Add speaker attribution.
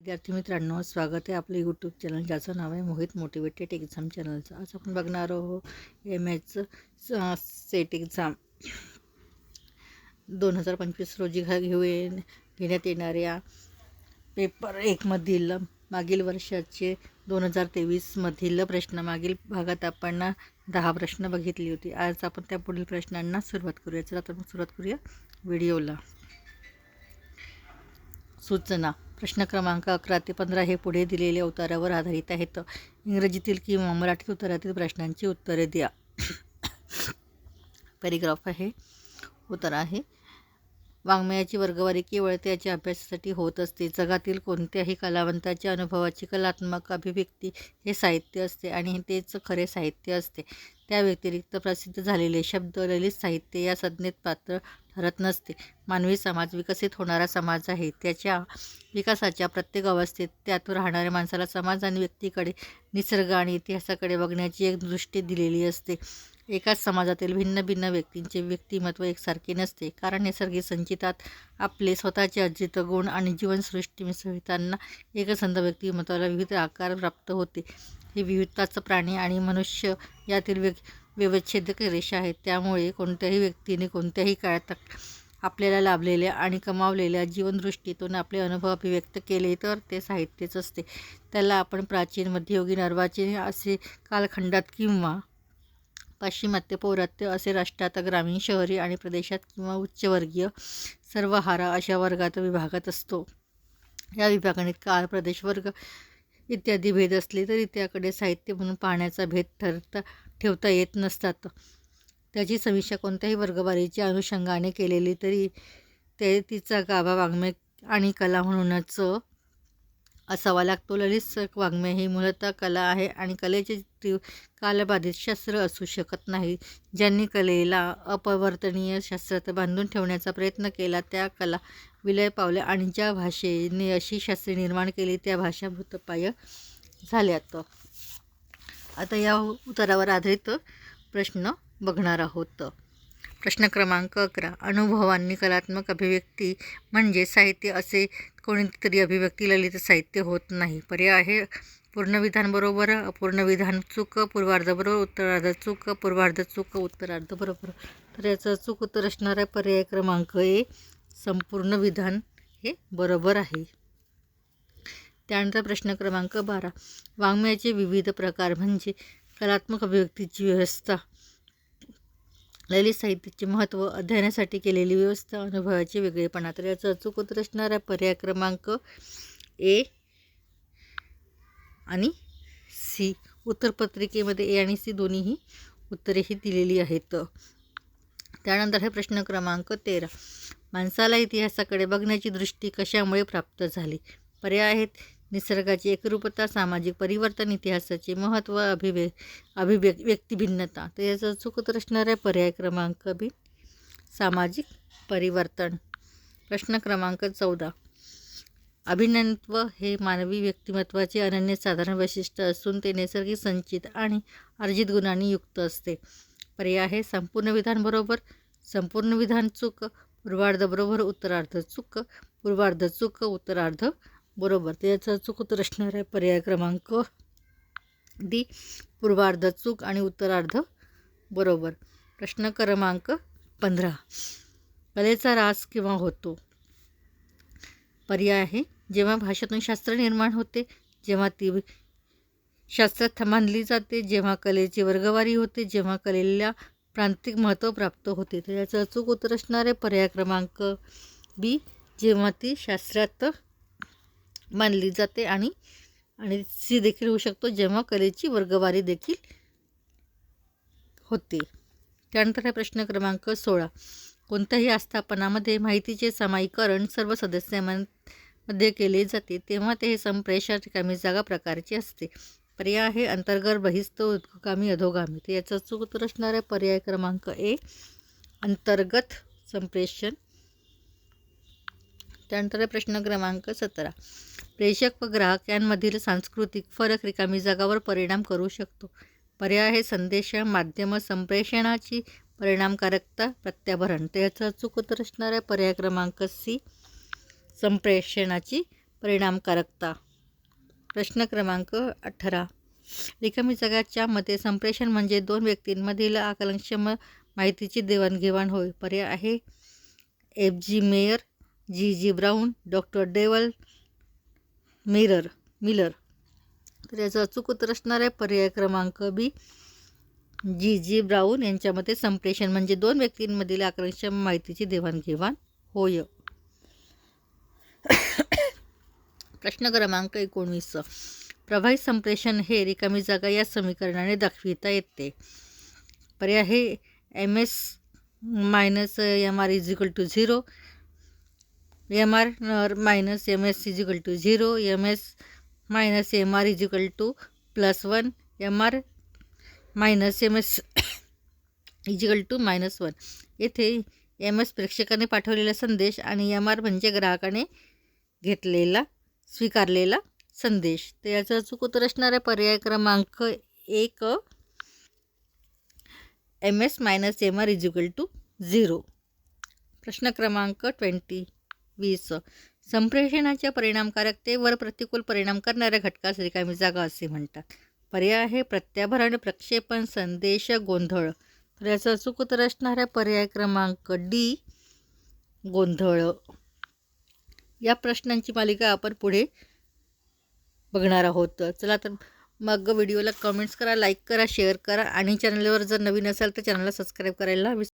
Speaker 1: विद्यार्थी मित्रांनो स्वागत आहे आपलं यूट्यूब चॅनल ज्याचं नाव आहे मोहित मोटिवेटेड एक्झाम चॅनलचं आज आपण बघणार आहोत एम एचं सेट एक्झाम दोन हजार पंचवीस रोजी घा घेऊ ये घेण्यात येणाऱ्या पेपर एकमधील मागील वर्षाचे दोन हजार तेवीसमधील प्रश्न मागील भागात आपण दहा प्रश्न बघितली होती. आज आपण त्या पुढील प्रश्नांना सुरुवात करूया. चला तर मग सुरुवात करूया व्हिडिओला. सूचना. प्रश्न क्रमांक अकरा ते पंधरा हे पुढे दिलेल्या उतारावर आधारित आहेत. इंग्रजीतील किंवा मराठीत उत्तरातील प्रश्नांची उत्तरे द्या. पॅरिग्राफ आहे. उत्तर आहे. वाङ्मयाची वर्गवारी केवळ त्याच्या अभ्यासासाठी होत असते. जगातील कोणत्याही कलावंताच्या अनुभवाची कलात्मक अभिव्यक्ती हे साहित्य असते आणि तेच खरे साहित्य असते. त्या व्यतिरिक्त प्रसिद्ध झालेले शब्द ललित साहित्य या संज्ञेत पात्र ठरत नसते. मानवी समाज विकसित होणारा समाज आहे. त्याच्या विकासाच्या प्रत्येक अवस्थेत त्यात राहणाऱ्या माणसाला समाज आणि व्यक्तीकडे निसर्ग आणि इतिहासाकडे बघण्याची एक दृष्टी दिलेली असते. एकाच समाजातील भिन्न भिन्न व्यक्तींचे व्यक्तिमत्व एकसारखे नसते. कारण नैसर्गिक संचितात आपले स्वतःचे अर्जित गुण आणि जीवनसृष्टी मिसळताना एकसंध व्यक्तिमत्वाला विविध आकार प्राप्त होते. हे विविधताचं प्राणी आणि मनुष्य यातील व्य व्यवच्छेदक रेषा आहेत. त्यामुळे कोणत्याही व्यक्तीने कोणत्याही काळात आपल्याला लाभलेल्या आणि कमावलेल्या जीवनदृष्टीतून आपले अनुभव अभिव्यक्त केले तर ते साहित्यच असते. त्याला आपण प्राचीन मध्ययुगीन अर्वाचीन असे कालखंडात किंवा पाश्चिमात्य पौरात्य असे राष्ट्रात ग्रामीण शहरी आणि प्रदेशात किंवा उच्चवर्गीय सर्व हारा अशा वर्गात विभागात असतो. या विभागाने काळ प्रदेश वर्ग इत्यादी भेद असले तरी त्याकडे साहित्य म्हणून पाहण्याचा भेद ठरता ठेवता येत नसतात. त्याची समीक्षा कोणत्याही वर्गवारीच्या अनुषंगाने केलेली तरी ते तिचा गाभा वाङ्मय आणि कला म्हणूनच असावा लागतो. ललित वाङ्मय ही मूलतः कला आहे आणि कलेचे तीव कालबाधित शास्त्र असू शकत नाही. ज्यांनी कलेला अपवर्तनीय शास्त्रात बांधून ठेवण्याचा प्रयत्न केला त्या कला विलय पावल्या आणि ज्या भाषेने अशी शास्त्रे निर्माण केली त्या भाषा भूतपाय झाल्यात. आता या उत्तरावर आधारित प्रश्न बघणार आहोत. प्रश्न क्रमांक अकरा. अनुभवांनी कलात्मक अभिव्यक्ती म्हणजे साहित्य असे कोणीतरी अभिव्यक्ती ललित साहित्य होत नाही. पर्याय आहे पूर्णविधानबरोबर अपूर्णविधान अपूर्ण विधान चूक पूर्वार्धबरोबर उत्तरार्ध चूक पूर्वार्ध चूक उत्तरार्ध बरोबर. तर याचं चूक उत्तर असणार आहे. पर्याय क्रमांक ए संपूर्ण विधान हे बरोबर आहे. त्यानंतर प्रश्न क्रमांक बारा. वाङ्मयाचे विविध प्रकार म्हणजे कलात्मक अभिव्यक्तीची व्यवस्था. ललित साहित्याचे महत्त्व अध्ययनासाठी केलेली व्यवस्था अनुभवाचे वेगळेपणा. तर याचं अचूक उत्तर असणारा पर्याय क्रमांक ए आणि सी. उत्तरपत्रिकेमध्ये ए आणि सी दोन्हीही उत्तरेही दिलेली आहेत. त्यानंतर हे प्रश्न क्रमांक तेरा. माणसाला इतिहासाकडे बघण्याची दृष्टी कशामुळे प्राप्त झाली? पर्याय आहेत निसर्गाची एकरूपता सामाजिक परिवर्तन इतिहासाचे महत्त्व अभिव्य अभिव्यक् व्यक्तिभिन्नता. तर याचा चूक उत्तर असणार आहे पर्याय क्रमांक बी सामाजिक परिवर्तन. प्रश्न क्रमांक चौदा. अभिनत्व हे मानवी व्यक्तिमत्वाचे अनन्यसाधारण वैशिष्ट्य असून ते नैसर्गिक संचित आणि अर्जित गुणांनी युक्त असते. पर्याय आहे संपूर्ण विधान बरोबर संपूर्ण विधान चूक पूर्वार्ध बरोबर उत्तरार्ध चूक पूर्वार्ध चूक उत्तरार्ध बरोबर. त्याचं चूक उत्तर असणार आहे पर्याय क्रमांक डी पूर्वार्ध चूक आणि उत्तरार्ध बरोबर. प्रश्न क्रमांक पंधरा. कलेचा रास किंवा होतो. पर्याय आहे. जेव्हा भाषेतून शास्त्र निर्माण होते जेव्हा ती शास्त्रात थमानली जाते जेव्हा कलेची वर्गवारी होते जेव्हा कलेला प्रांतिक महत्त्व प्राप्त होते. तर याचं अचूक उत्तर असणार आहे पर्याय क्रमांक बी जेव्हा ती शास्त्रात मानली जाते आणि आणि सी देखील होऊ शकतो जेव्हा कलेची वर्गवारी देखील होते. त्यानंतर आहे प्रश्न क्रमांक सोळा. कोणत्याही आस्थापनामध्ये माहितीचे समाईकरण सर्व सदस्यांमध्ये केले जाते तेव्हा ते हे संप्रेषण रिकामी जागा प्रकारचे असते. पर्याय आहे अंतर्गत बहिस्त उद्गामी अधोगामी. तर याचं चूक उत्तर असणार आहे पर्याय क्रमांक ए अंतर्गत संप्रेषण. त्यानंतर प्रश्न क्रमांक सतरा. प्रेषक व ग्राहक यांमधील सांस्कृतिक फरक रिकामी जगावर परिणाम करू शकतो. पर्याय हे संदेश माध्यम संप्रेषणाची परिणामकारकता प्रत्याभरण. त्याचं अचूक उत्तर असणाऱ्या पर्याय क्रमांक सी संप्रेषणाची परिणामकारकता. प्रश्न क्रमांक अठरा. रिकामी जगाच्या मते संप्रेषण म्हणजे दोन व्यक्तींमधील आकलनक्षम माहितीची देवाणघेवाण होय. पर्याय आहे F G Meyer G G Brown doctor devil mirror Miller. तर याचं अचूक उत्तर असणार आहे. पर्याय क्रमांक बी जी. जी. ब्राऊन यांच्यामध्ये संप्रेषण म्हणजे दोन व्यक्तींमधील आकलनक्षम माहितीची देवाणघेवाण होय. प्रश्न क्रमांक एकोणवीस. प्रभावी संप्रेषण हे रिकामी जागा या समीकरणाने दाखविता येते. पर्याय हे M S minus M R is equal to zero. M R minus M S is equal to zero M S minus M R is equal to plus one M R minus M S is equal to minus one येथे M S प्रेक्षकाने पाठवलेला संदेश आणि M R म्हणजे ग्राहकाने घेतलेला स्वीकारलेला संदेश. तर याचं अचूक उत्तर असणार आहे. पर्याय क्रमांक एक M S minus M R is equal to zero प्रश्न क्रमांक ट्वेंटी वीस. संप्रेषणाच्या परिणामकारकतेवर प्रतिकूल परिणाम करणाऱ्या घटकास रिकामी जागा असे म्हणतात. पर्याय आहे प्रत्याभरण प्रक्षेपण संदेश गोंधळ. तर याचं अचूक उत्तर असणाऱ्या पर्याय क्रमांक डी गोंधळ. या प्रश्नांची मालिका आपण पुढे बघणार आहोत. चला तर मग व्हिडिओला कमेंट्स करा लाईक करा शेअर करा आणि चॅनलवर जर नवीन असाल तर चॅनलला सबस्क्राईब करायला विसरू